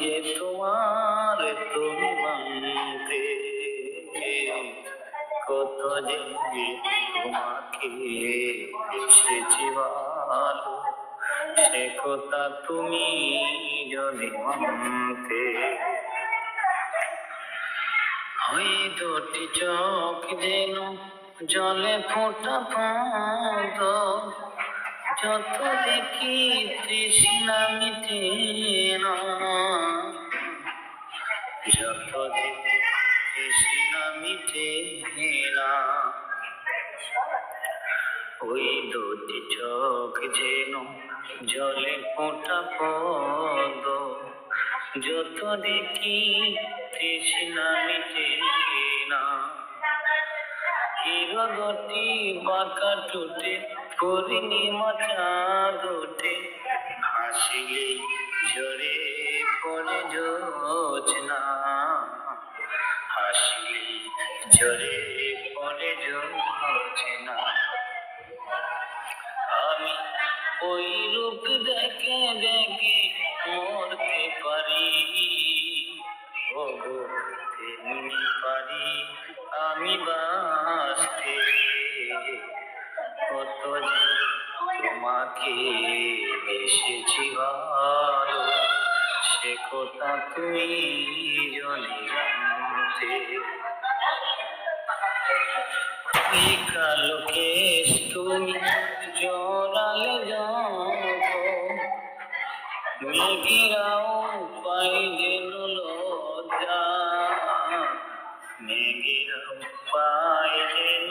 যে তোমার তুমি মানতে কত যে তোমাকে এসেছি ভালো। সে কথা তুমি যদি মানতে ওই দুটি চোখ যেন জলে ফোটা পদ যত দেখি তৃষ্ণা মিটে না। যত দেখি তৃষ্ণা মিটে না। ওই দুটি চোখ যেন জলে ফোটা পদ যত দেখি তৃষ্ণা মিটে না। হিরগটি বাঁকা টুটে পূর্ণিমা ওঠে হাসিলে ঝরে পড়ে জোছনা হাসিলে ঝরে পড়ে জোছনা আমি ওই রূপ দেখে দেখে মরতে পারি। ওগো, তেমনি পারি আমি বাঁচতে। তোমাকে এসেছি ভালো সে কথা তুমি জনে জানতে। কালো কেশ তুমি যাব মেঘেরাও পাই যেন লজ্জা। মেঘেরাও পাই যেন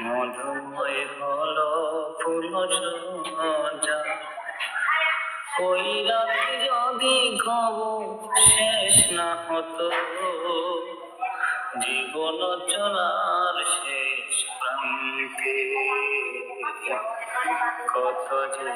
মধুময় হলো ফুলসজ্জা ওই রাতে যদি খবর শেষ না হতো। জীবন চলার শেষ প্রান্তে। কত যে